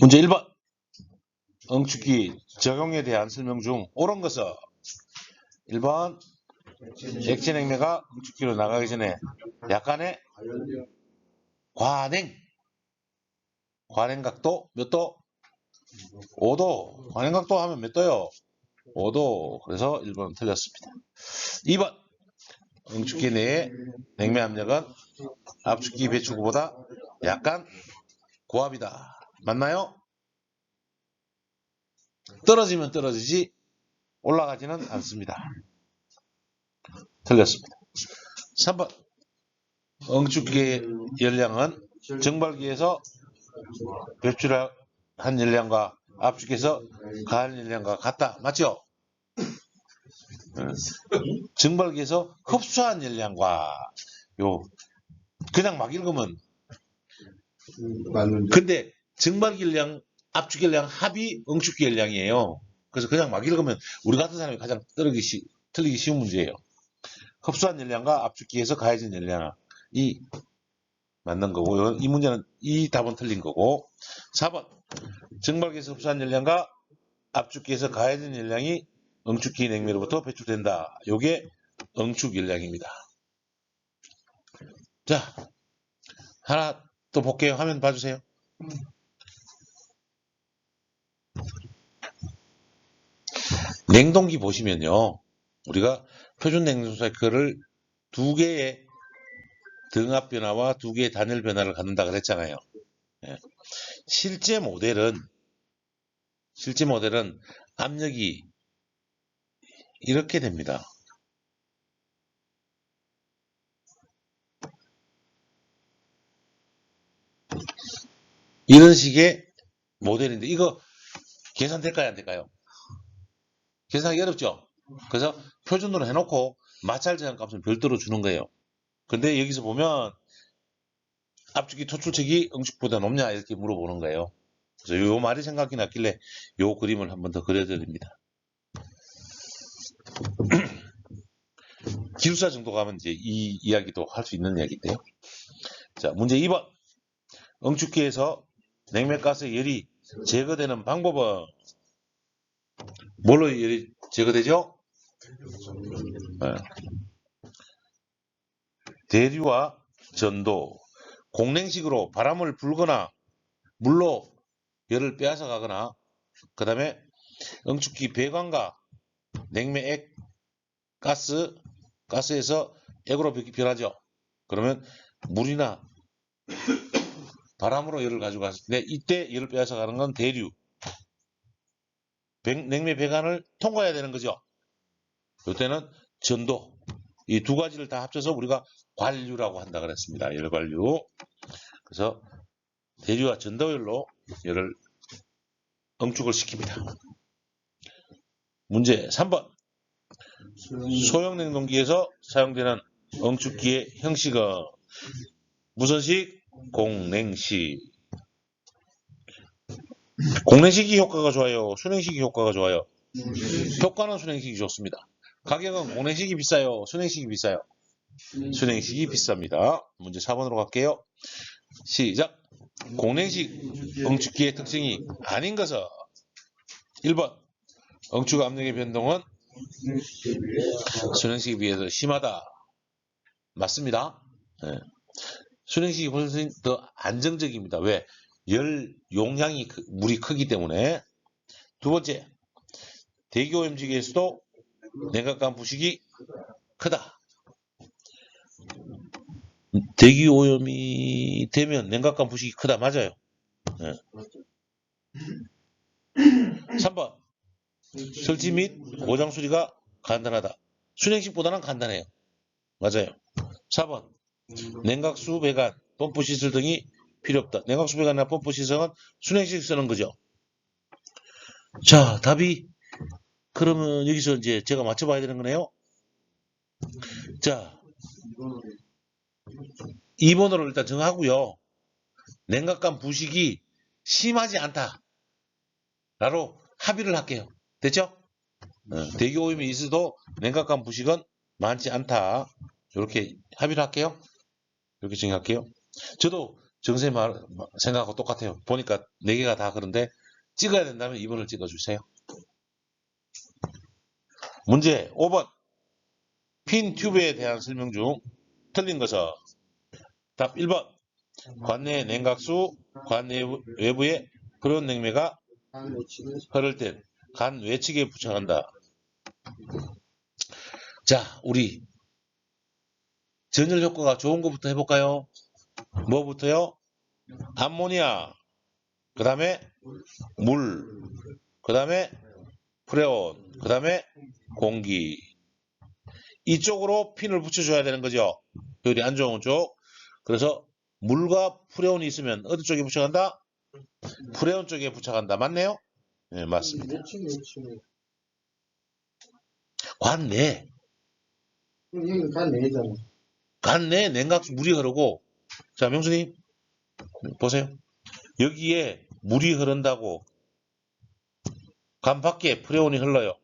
문제 1번. 응축기 적용에 대한 설명 중 옳은 것은 1번 액체 냉매가 응축기로 나가기 전에 약간의 과냉 과냉각도 몇 도? 5도 과냉각도 하면 몇 도요? 5도 그래서 1번은 틀렸습니다 2번 응축기 내의 냉매 압력은 압축기 배출구보다 약간 고압이다 맞나요? 떨어지면 떨어지지 올라가지는 않습니다. 틀렸습니다. 3번 응축기의 열량은 정발기에서 배출한 열량과 압축해서 가한 열량과 같다. 맞죠? 응. 정발기에서 흡수한 열량과 요 그냥 막 읽으면 맞는데 근데 정발기 열량, 압축 열량 합이 응축기 열량이에요. 그래서 그냥 막 읽으면 우리 같은 사람이 가장 떨기 쉬, 틀리기 쉬운 문제예요. 흡수한 열량과 압축기에서 가해진 열량이 맞는 거고 이 문제는 이 답은 틀린 거고 4번 정발기에서 흡수한 열량과 압축기에서 가해진 열량이 응축기 냉매로부터 배출된다. 요게 응축 열량입니다. 자 하나 또 볼게요. 화면 봐주세요. 냉동기 보시면요. 우리가 표준 냉동 사이클을 두 개의 등압 변화와 두 개의 단열 변화를 갖는다 그랬잖아요. 예. 실제 모델은 실제 모델은 압력이 이렇게 됩니다. 이런 식의 모델인데 이거 계산될까요 안 될까요? 계산하기 어렵죠? 그래서 표준으로 해놓고 마찰 제한 값은 별도로 주는 거예요. 근데 여기서 보면 압축기 토출책이 응축보다 높냐 이렇게 물어보는 거예요. 그래서 요 말이 생각이 났길래 요 그림을 한번 더 그려드립니다. 기술사 정도 가면 이제 이 이야기도 할 수 있는 이야기인데요. 자, 문제 2번. 응축기에서 냉매가스의 열이 제거되는 방법은 뭘로 열이 제거되죠? 네. 대류와 전도, 공냉식으로 바람을 불거나 물로 열을 빼앗아 가거나 그 다음에 응축기 배관과 냉매액 가스, 가스에서 액으로 변하죠. 그러면 물이나 바람으로 열을 가져갔을 때 이때 열을 빼앗아 가는 건 대류. 백- 냉매 배관을 통과해야 되는 거죠. 이때는 전도. 이 두 가지를 다 합쳐서 우리가 관류라고 한다 그랬습니다. 열관류. 그래서 대류와 전도열로 열을 응축을 시킵니다. 문제 3번. 소형 냉동기에서 사용되는 응축기의 형식은 무슨 식? 공냉식. 공냉식이 효과가 좋아요. 순행식이 효과가 좋아요. 효과는 순행식이 좋습니다. 가격은 공냉식이 비싸요. 순행식이 비싸요. 순행식이 비쌉니다. 문제 4번으로 갈게요. 시작. 공냉식 응축기의 특징이 아닌 것은 1번 응축 압력의 변동은 순행식에 비해서 심하다. 맞습니다. 예. 순행식이 훨씬 더 안정적입니다. 왜? 열 용량이 크- 물이 크기 때문에 두 번째 대기오염지기에서도 냉각관 부식이 크다. 대기오염이 되면 냉각관 부식이 크다. 맞아요. 예. 3번 설치 및 고장 수리가 간단하다. 순행식보다는 간단해요. 맞아요. 4번 냉각수 배관, 펌프 시설 등이 필요 없다. 냉각수 배관이나 펌프 시설은 순행식 쓰는 거죠. 자, 답이 그러면 여기서 이제 제가 맞춰봐야 되는 거네요. 자, 2번으로 일단 정하고요. 냉각관 부식이 심하지 않다. 라로 합의를 할게요. 됐죠? 어, 대기 오염이 있어도 냉각관 부식은 많지 않다. 이렇게 합의를 할게요. 이렇게 정의할게요. 저도 정세 말, 생각하고 똑같아요. 보니까 4개가 다 그런데 찍어야 된다면 2번을 찍어주세요. 문제 5번. 핀 튜브에 대한 설명 중 틀린 것은 답 1번. 관내 냉각수, 관 외부- 외부에 그런 냉매가 흐를 땐 간 외측에 부착한다. 자, 우리 전열 효과가 좋은 것부터 해볼까요? 뭐부터요? 암모니아, 그 다음에 물, 그 다음에 프레온, 그 다음에 공기. 이쪽으로 핀을 붙여줘야 되는 거죠. 효율이 안 좋은 쪽. 그래서 물과 프레온이 있으면 어디 쪽에 부착한다? 프레온 쪽에 부착한다. 맞네요? 네, 맞습니다. 관내, 여기 간 내잖아. 관내 냉각수 물이 흐르고, 자, 명수님, 보세요. 여기에 물이 흐른다고, 간 밖에 프레온이 흘러요.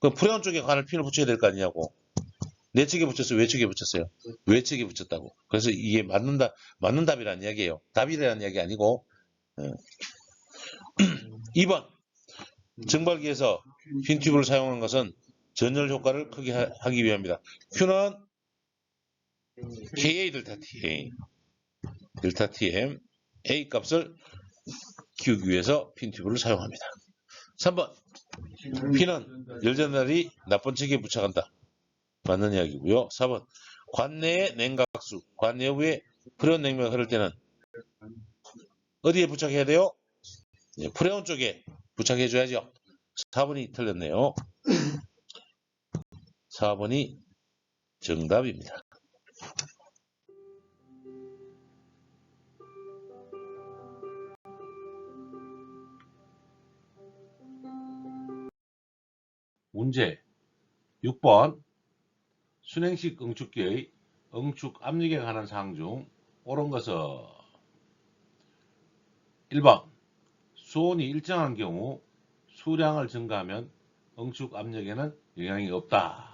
그 프레온 쪽에 관을 핀을 붙여야 될 거 아니냐고. 내측에 붙였어요? 외측에 붙였어요? 외측에 붙였다고. 그래서 이게 맞는다, 맞는 답이라는 이야기예요. 답이라는 이야기 아니고, 예. 2번. 증발기에서 핀 튜브를 사용한 것은 전열 효과를 크게 하- 하기 위함이다. Q는 KA 델타 TA. 델타 TM A 값을 키우기 위해서 핀 튜브를 사용합니다. 3번. P는 열전달이 나쁜 척에 부착한다. 맞는 이야기고요. 4번. 관내의 냉각수, 관내부에 프레온 냉매가 흐를 때는 어디에 부착해야 돼요? 예, 프레온 쪽에 부착해 줘야죠. 4번이 틀렸네요. 4번이 정답입니다. 문제 6번 순행식 응축기의 응축 압력에 관한 사항 중 옳은 것은 1번 수온이 일정한 경우 수량을 증가하면 응축 압력에는 영향이 없다.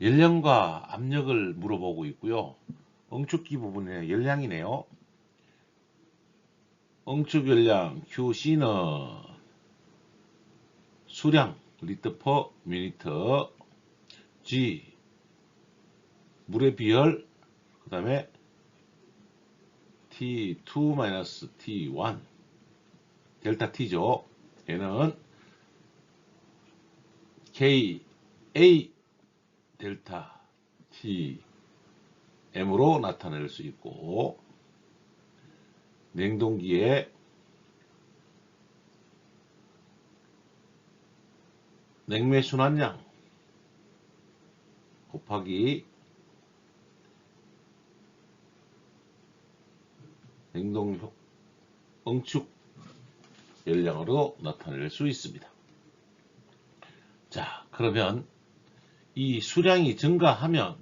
연령과 압력을 물어보고 있고요. 응축기 부분에 열량이네요. 응축 열량 QC는 수량 리터 퍼 미니터 G 물의 비열 그 다음에 T2 T1 델타 T죠. 얘는 K A 델타 T M으로 나타낼 수 있고 냉동기에 냉매 순환량 곱하기 냉동 효- 응축 열량으로 나타낼 수 있습니다. 자, 그러면 이 수량이 증가하면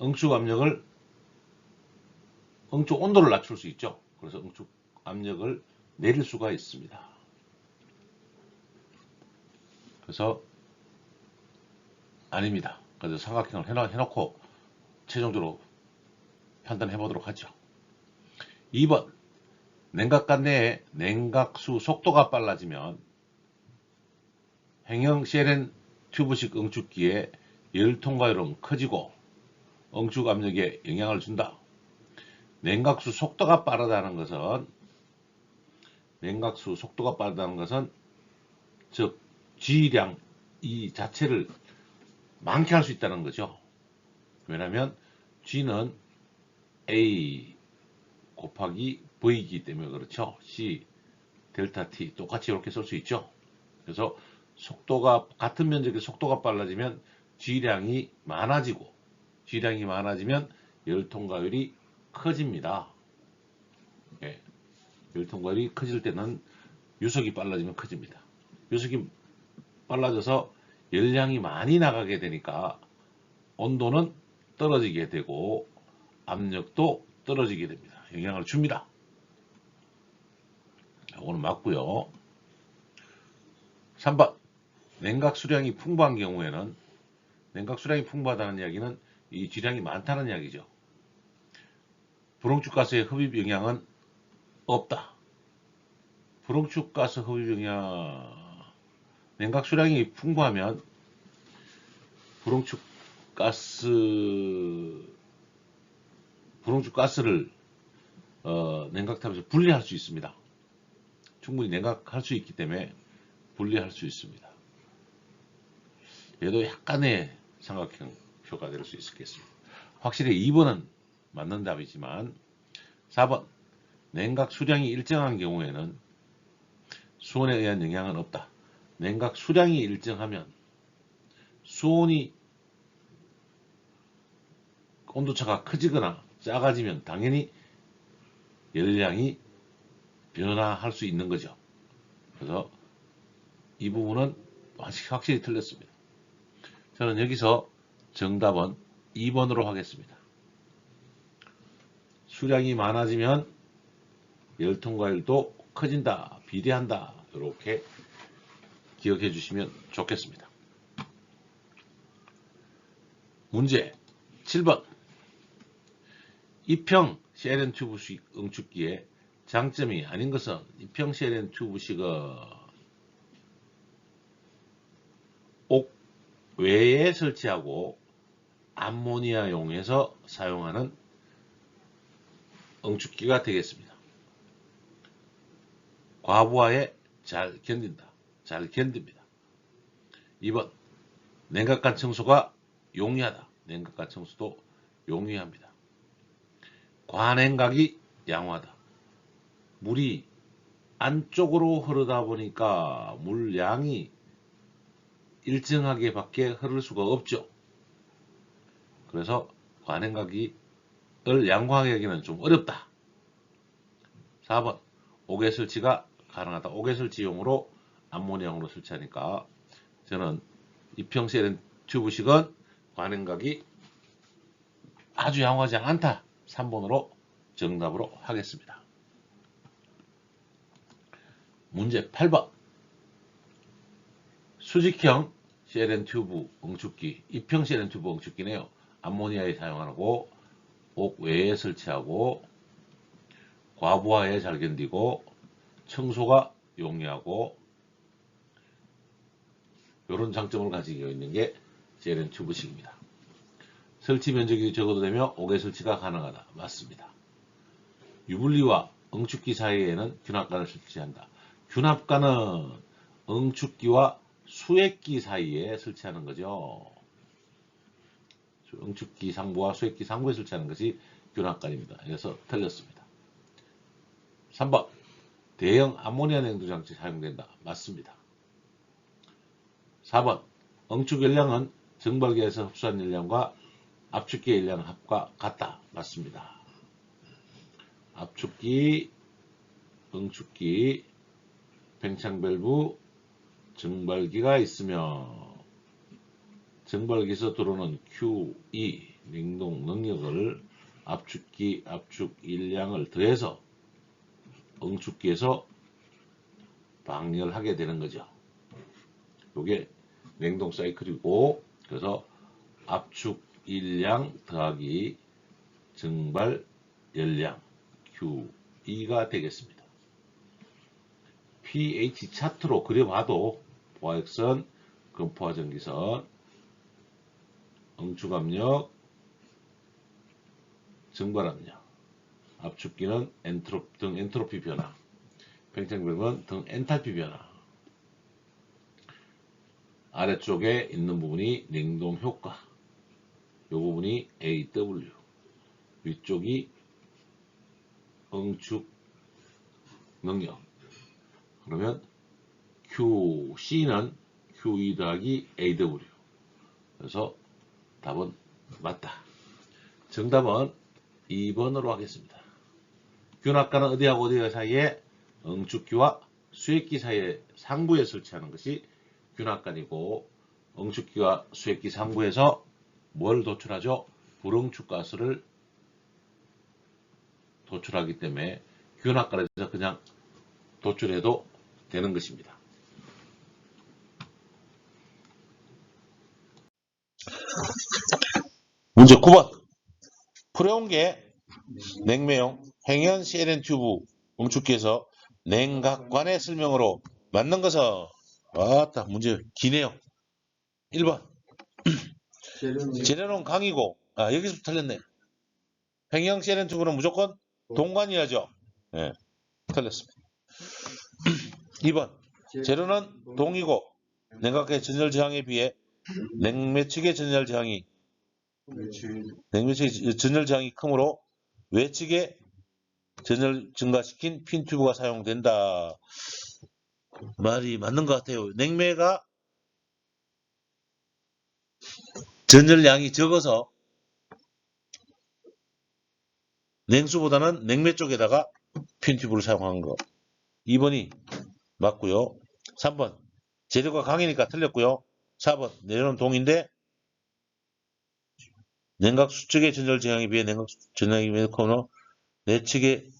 응축 압력을 응축 온도를 낮출 수 있죠. 그래서 응축 압력을 내릴 수가 있습니다. 그래서 아닙니다. 그래서 삼각형을 해놔- 해놓고 최종적으로 판단해 보도록 하죠. 2번 냉각관 내에 냉각수 속도가 빨라지면 행형 셰렌 튜브식 응축기의 열 통과율은 커지고 응축 압력에 영향을 준다. 냉각수 속도가 빠르다는 것은 냉각수 속도가 빠르다는 것은 즉 G량 이 자체를 많게 할 수 있다는 거죠. 왜냐하면 G는 A 곱하기 V이기 때문에 그렇죠. C 델타 T 똑같이 이렇게 쓸 수 있죠. 그래서 속도가 같은 면적의 속도가 빨라지면 G량이 많아지고 G량이 많아지면 열 통과율이 커집니다. 예. 열 통과율이 커질 때는 유속이 빨라지면 커집니다. 유속이 빨라져서 열량이 많이 나가게 되니까 온도는 떨어지게 되고 압력도 떨어지게 됩니다. 영향을 줍니다. 오늘 맞고요. 3번 냉각 수량이 풍부한 경우에는 냉각 수량이 풍부하다는 이야기는 이 쥐량이 많다는 이야기죠. 불홍축 가스의 흡입 영향은 없다. 불홍축 가스 흡입 영향 냉각 수량이 풍부하면 불홍축 가스 불홍축 가스를 어, 냉각탑에서 분리할 수 있습니다. 충분히 냉각할 수 있기 때문에 분리할 수 있습니다. 얘도 약간의 삼각형 표가 될 수 있겠습니다. 확실히 2번은 맞는 답이지만 4번 냉각 수량이 일정한 경우에는 수온에 의한 영향은 없다. 냉각 수량이 일정하면 수온이 온도차가 커지거나 작아지면 당연히 열량이 변화할 수 있는 거죠. 그래서 이 부분은 확실히 틀렸습니다. 저는 여기서 정답은 2번으로 하겠습니다. 수량이 많아지면 열통과열도 커진다, 비례한다. 이렇게 기억해 주시면 좋겠습니다. 문제 7번 이평 CLN 튜브식 응축기의 장점이 아닌 것은 이평 CLN 튜브식은 옥 외에 설치하고 암모니아용에서 사용하는 응축기가 되겠습니다. 과부하에 잘 견딘다. 잘 견딥니다. 2번 냉각관 청소가 용이하다. 냉각관 청소도 용이합니다. 관행각이 양호하다. 물이 안쪽으로 흐르다 보니까 물량이 일정하게 밖에 흐를 수가 없죠. 그래서 관행각이 을 양호하게 하기는 좀 어렵다. 4번 옥외 설치가 가능하다. 옥외 설치용으로 암모니아용으로 설치하니까 저는 이평셀은 튜브식은 관행각이 아주 양호하지 않다. 3번으로 정답으로 하겠습니다. 문제 8번 수직형 CLN 튜브 응축기, 입형 CLN 튜브 응축기네요. 암모니아에 사용하고 옥 외에 설치하고 과부하에 잘 견디고 청소가 용이하고 이런 장점을 가지고 있는 게 CLN 튜브식입니다. 설치 면적이 적어도 되며 옥외 설치가 가능하다. 맞습니다. 유불리와 응축기 사이에는 균합관을 설치한다. 균합관은 응축기와 수액기 사이에 설치하는 거죠. 응축기 상부와 수액기 상부에 설치하는 것이 균합관입니다. 그래서 틀렸습니다. 3번 대형 암모니아 냉도 장치 사용된다. 맞습니다. 4번 응축 열량은 정발기에서 흡수한 열량과 압축기 열량 합과 같다. 맞습니다. 압축기, 응축기, 팽창밸브, 정발기가 있으며 정발기에서 들어오는 QE 냉동 능력을 압축기 압축 일량을 더해서 응축기에서 방열하게 되는 거죠. 이게 냉동 사이클이고 그래서 압축 일량 더하기 증발 열량 QE가 되겠습니다. pH 차트로 그려봐도 포화액선, 금포화 전기선, 응축압력, 증발압력, 압축기는 엔트로, 등 엔트로피 변화, 팽창벽은 등 엔탈피 변화, 아래쪽에 있는 부분이 냉동 효과, 이 부분이 AW, 위쪽이 응축 능력. 그러면 QC는 QE 더하기 AW. 그래서 답은 맞다. 정답은 2번으로 하겠습니다. 균합관은 어디하고 어디 사이에 응축기와 수액기 사이에 상부에 설치하는 것이 균합관이고 응축기와 수액기 상부에서 뭘 도출하죠? 불응축가스를 도출하기 때문에 균합관에서 그냥 도출해도 되는 것입니다. 문제 9번. 풀어온게 냉매용 행연 CLN 튜브 응축기에서 냉각관의 설명으로 맞는 것은 왔다 문제 기네요. 1번 재료는 강이고 아 여기서부터 틀렸네. 행형 CLN 튜브는 무조건 동관이야죠. 예, 틀렸습니다. 2번 재료는 동이고 냉각의 전열 저항에 비해 냉매 측의 전열 저항이 냉매 측의 전열 저항이 크므로 외측에 전열 증가시킨 핀 튜브가 사용된다. 말이 맞는 것 같아요. 냉매가 전열량이 적어서 냉수보다는 냉매 쪽에다가 핀 튜브를 사용한 거. 2번이 맞고요. 3번 재료가 강이니까 틀렸고요. 4번 내려는 동인데 냉각 수측의 전열 저항에 비해 냉각 전열량이 매우 커서 내측의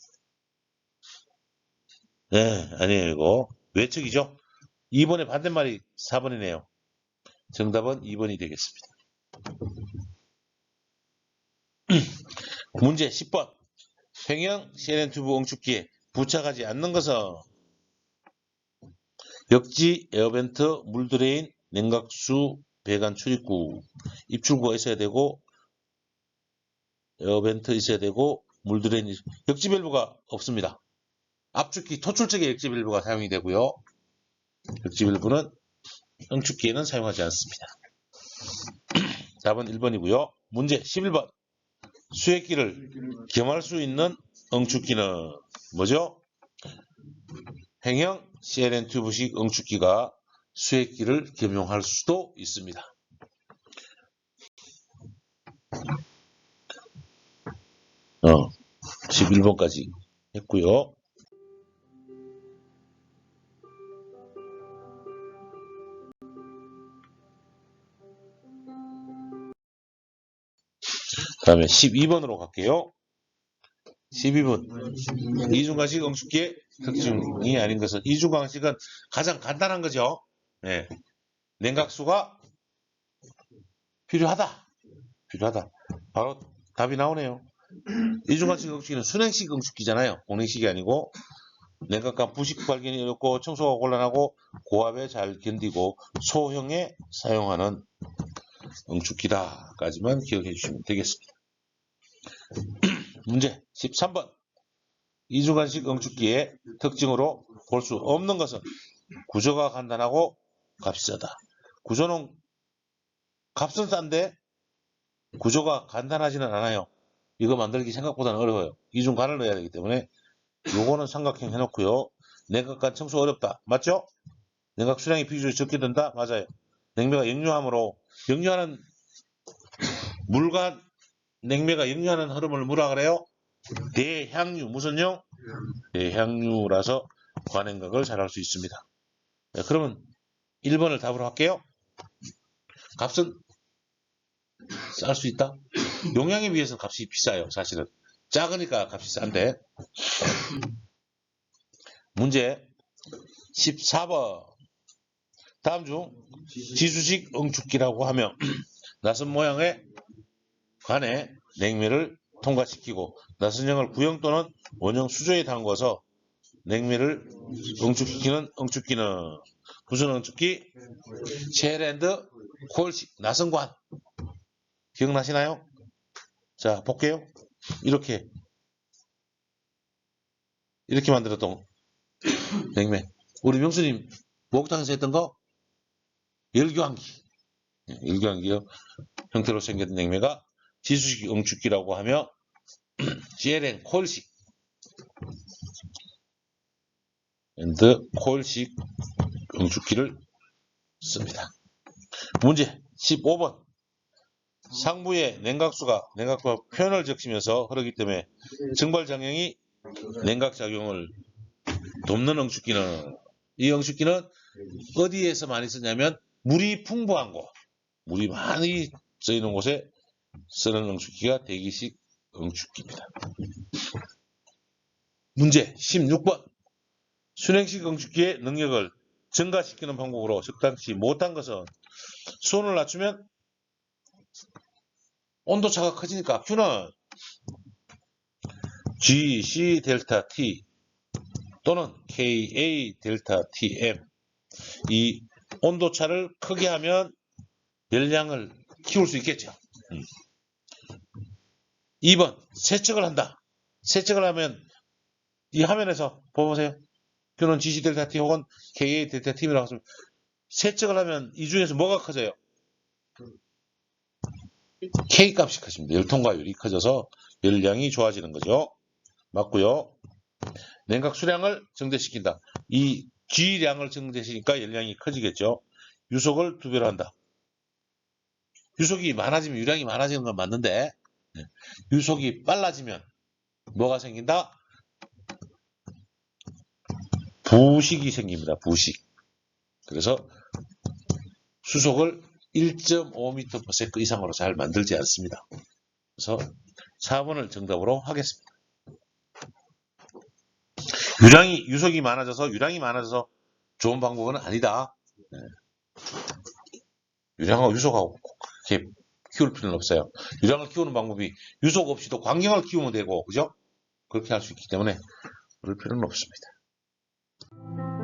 네 아니에요 이거 외측이죠. 2번의 반대말이 4번이네요. 정답은 2번이 되겠습니다. 문제 10번 횡형 CNN 튜브 응축기에 부착하지 않는 것은 역지 에어벤트 물드레인 냉각수 배관 출입구 입출구가 있어야 되고 에어벤트 있어야 되고 물드레인 역지 밸브가 없습니다. 압축기 토출 쪽에 역지 밸브가 사용이 되고요. 역지 밸브는 응축기에는 사용하지 않습니다. 답은 1번이고요. 문제 11번 수액기를 겸할 수 있는 응축기는 뭐죠? 행형 CLN 튜브식 응축기가 수액기를 겸용할 수도 있습니다. 어, 11번까지 했고요. 다음에 12번으로 갈게요. 12번. 이중간식 응축기의 특징이 아닌 것은 이중간식은 가장 간단한 거죠. 네. 냉각수가 필요하다. 필요하다. 바로 답이 나오네요. 이중간식 응축기는 순행식 응축기잖아요. 공행식이 아니고 냉각관 부식 발견이 어렵고 청소가 곤란하고 고압에 잘 견디고 소형에 사용하는 응축기다까지만 기억해 주시면 되겠습니다. 문제 13번 이중간식 응축기의 특징으로 볼 수 없는 것은 구조가 간단하고 값이 싸다. 구조는 값은 싼데 구조가 간단하지는 않아요. 이거 만들기 생각보다는 어려워요. 이중간을 넣어야 되기 때문에 요거는 삼각형 해놓고요. 냉각관 청소 어렵다. 맞죠? 냉각 수량이 비교적 적게 든다. 맞아요. 냉매가 역류함으로 역류하는 물과 냉매가 역류하는 흐름을 뭐라 그래요? 대향유 무슨 요? 대향유라서 관행각을 잘 할 수 있습니다. 네, 그러면 1번을 답으로 할게요. 값은 쌀 수 있다? 용량에 비해서 값이 비싸요. 사실은 작으니까 값이 싼데 문제 14번 다음 중 지수식 응축기라고 하며 낯선 모양의 관에 냉매를 통과시키고 낯선형을 구형 또는 원형 수조에 담궈서 냉매를 응축시키는 응축기는 무슨 응축기? 쉐랜드 콜식 낯선관. 기억나시나요? 자 볼게요. 이렇게. 이렇게 만들었던 냉매 우리 명수님 목욕탕에서 했던 거? 열교환기. 예, 열교환기요. 형태로 생겼던 냉매가 지수식 응축기라고 하며 CLN 콜식 앤드 콜식 응축기를 씁니다. 문제 15번 상부의 냉각수가 냉각수가 표현을 적시면서 흐르기 때문에 증발작용이 냉각작용을 돕는 응축기는 이 응축기는 어디에서 많이 쓰냐면 물이 풍부한 곳 물이 많이 쓰이는 곳에 쓰는 응축기가 대기식 응축기입니다. 문제 16번 순행식 응축기의 능력을 증가시키는 방법으로 적당치 못한 것은 수온을 낮추면 온도차가 커지니까 Q는 G, C 델타 T 또는 K, A 델타 T M 이 온도차를 크게 하면 열량을 키울 수 있겠죠. 음. 2번 세척을 한다. 세척을 하면 이 화면에서 보세요. Q는 GC 델타 T 혹은 KA 델타 T이라고 하면 세척을 하면 이 중에서 뭐가 커져요? K 값이 커집니다. 열 통과율이 커져서 열량이 좋아지는 거죠. 맞고요. 냉각 수량을 증대시킨다. 이 G량을 증대시키니까 열량이 커지겠죠. 유속을 두 배로 한다. 유속이 많아지면 유량이 많아지는 건 맞는데 네. 유속이 빨라지면 뭐가 생긴다? 부식이 생깁니다. 부식. 그래서 수속을 1.5m/s 이상으로 잘 만들지 않습니다. 그래서 4번을 정답으로 하겠습니다. 유량이 유속이 많아져서 유량이 많아져서 좋은 방법은 아니다. 네. 유량하고 유속하고 꼭 이렇게 키울 필요는 없어요. 유량을 키우는 방법이 유속 없이도 광경을 키우면 되고 그죠? 그렇게 할 수 있기 때문에 그럴 필요는 없습니다. Thank you.